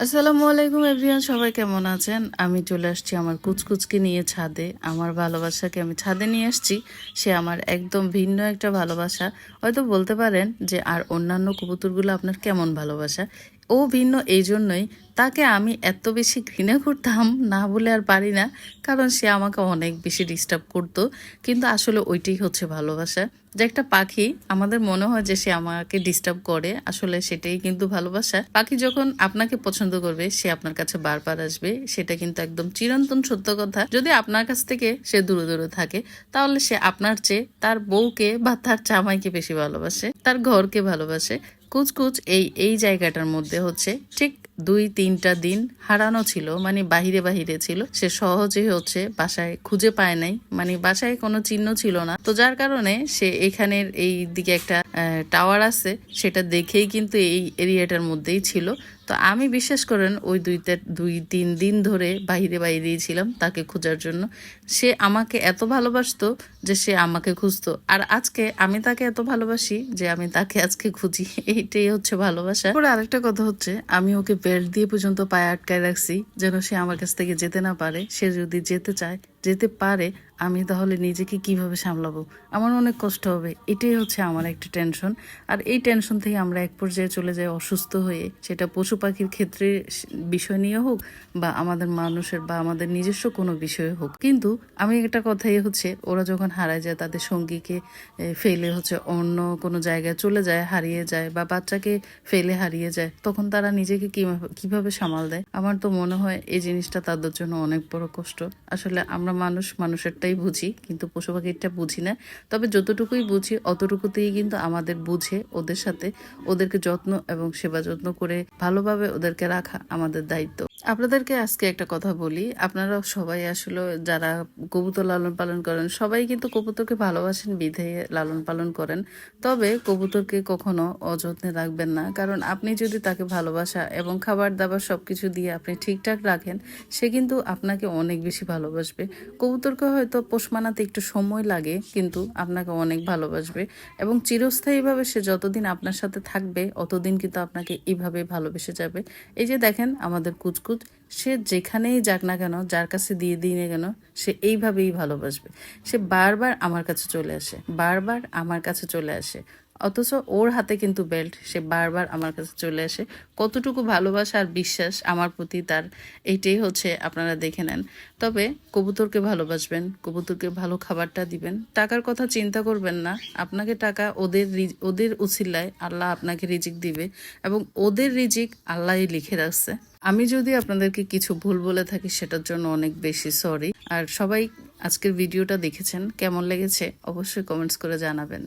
আসসালামু আলাইকুম এভরিয়ান সবাই কেমন আছেন? আমি চলে আসছি আমার কুচকুচকে নিয়ে ছাদে। আমার ভালোবাসাকে আমি ছাদে নিয়ে আসছি। সে আমার একদম ভিন্ন একটা ভালোবাসা। হয়তো বলতে পারেন যে আর অন্যান্য কবুতরগুলো আপনার কেমন ভালোবাসা? ও ভিন্ন এই জন্যই তাকে আমি এত বেশি ঘৃণা করতাম না বলে আর পারি না, কারণ সে আমাকে অনেক বেশি ডিস্টার্ব করতো। কিন্তু আসলে ওইটাই হচ্ছে ভালোবাসা। যে একটা পাখি, আমাদের মনে হয় যে সে আমাকে ডিস্টার্ব করে, আসলে সেটাই কিন্তু ভালোবাসা। পাখি যখন আপনাকে পছন্দ করবে, সে আপনার কাছে বারবার আসবে, সেটা কিন্তু একদম চিরন্তন সত্য কথা। যদি আপনার কাছ থেকে সে দূরে দূরে থাকে, তাহলে সে আপনার চেয়ে তার বউকে বা তার জামাইকে বেশি ভালোবাসে, তার ঘরকে ভালোবাসে। কুচকুচ এই এই জায়গাটার মধ্যে হচ্ছে ঠিক দুই তিনটা দিন হারানো ছিল মানে বাহিরে বাহিরে ছিল। সে সহজে হচ্ছে বাসায় খুঁজে পায় নাই মানে বাসায় কোনো চিহ্ন ছিল না। তো যার কারণে সে এখানের এই দিকে একটা টাওয়ার আছে, সেটা দেখেই কিন্তু এই এরিয়াটার মধ্যেই ছিল। তো আমি বিশ্বাস করেন, ওই দুইটা, দুই তিন দিন ধরে বাহিরে বাইরেই ছিলাম তাকে খোঁজার জন্য। সে আমাকে এত ভালোবাসতো যে সে আমাকে খুঁজতো। আর আজকে আমি তাকে এত ভালোবাসি যে আমি তাকে আজকে খুঁজি। এইটাই হচ্ছে ভালোবাসা। পরে আরেকটা কথা হচ্ছে, আমি ওকে বেল্ট দিয়ে পর্যন্ত পায়ে আটকায় রাখছি, যেন সে আমার কাছ থেকে যেতে না পারে। সে যদি যেতে চায় যেতে পারে, আমি তাহলে নিজেকে কীভাবে সামলাবো? আমার অনেক কষ্ট হবে, এটাই হচ্ছে আমার একটা টেনশন আর এই টেনশন থেকে আমরা এক পর্যায়ে চলে যাই অসুস্থ হয়ে। সেটা পশু পাখির ক্ষেত্রে বিষয় নিয়ে হোক বা আমাদের মানুষের বা আমাদের নিজস্ব কোনো বিষয়ে হোক। কিন্তু আমি একটা কথাই হচ্ছে, ওরা যখন হারায় যায়, তাদের সঙ্গীকে ফেলে হচ্ছে অন্য কোনো জায়গায় চলে যায়, হারিয়ে যায় বা বাচ্চাকে ফেলে হারিয়ে যায়, তখন তারা নিজেকে কীভাবে সামাল দেয়? আমার তো মনে হয় এই জিনিসটা তাদের জন্য অনেক বড় কষ্ট। আসলে আমরা মানুষ, মানুষেরটাই বুঝি, কিন্তু পশু পাখিরটা বুঝি না। তবে যতটুকুই বুঝি, অতটুকুতেই কিন্তু আমাদের বুঝে ওদের সাথে ওদেরকে যত্ন এবং সেবা যত্ন করে ভালোভাবে ওদেরকে রাখা আমাদের দায়িত্ব। আপনাদেরকে আজকে একটা কথা বলি। আপনারা সবাই আসলে যারা কবুতর লালন পালন করেন, সবাই কিন্তু কবুতরকে ভালোবাসেন, বিধে লালন পালন করেন। তবে কবুতরকে কখনো অযত্নে রাখবেন না। কারণ আপনি যদি তাকে ভালোবাসা এবং খাবার দাবার সব কিছু দিয়ে আপনি ঠিকঠাক রাখেন, সে কিন্তু আপনাকে অনেক বেশি ভালোবাসবে। কবুতরকে হয়তো পোষ মানাতে একটু সময় লাগে, কিন্তু আপনাকে অনেক ভালোবাসবে এবং চিরস্থায়ীভাবে সে যতদিন আপনার সাথে থাকবে, অতদিন কিন্তু আপনাকে এইভাবে ভালোবেসে যাবে। এই যে দেখেন আমাদের কুচকুচ সে যেখানেই যাক না কেন, যার কাছে দিয়ে দিই না কেন, সে এইভাবেই ভালোবাসবে। সে বারবার আমার কাছে চলে আসে, বারবার আমার কাছে চলে আসে। অথচ ওর হাতে কিন্তু বেল্ট, সে বারবার আমার কাছে চলে আসে। কতটুকু ভালোবাসা আর বিশ্বাস আমার প্রতি তার এইটাই হচ্ছে আপনারা দেখে নেন। তবে কবুতরকে ভালোবাসবেন, কবুতরকে ভালো খাবারটা দিবেন। টাকার কথা চিন্তা করবেন না। আপনাকে টাকা ওদের ওদের উচিল্লায় আল্লাহ আপনাকে রিজিক দিবে এবং ওদের রিজিক আল্লাহই লিখে রাখছে। আমি যদি আপনাদেরকে কিছু ভুল বলে থাকি, সেটার জন্য অনেক বেশি সরি আর সবাই আজকের ভিডিওটা দেখেছেন, কেমন লেগেছে অবশ্যই কমেন্টস করে জানাবেন।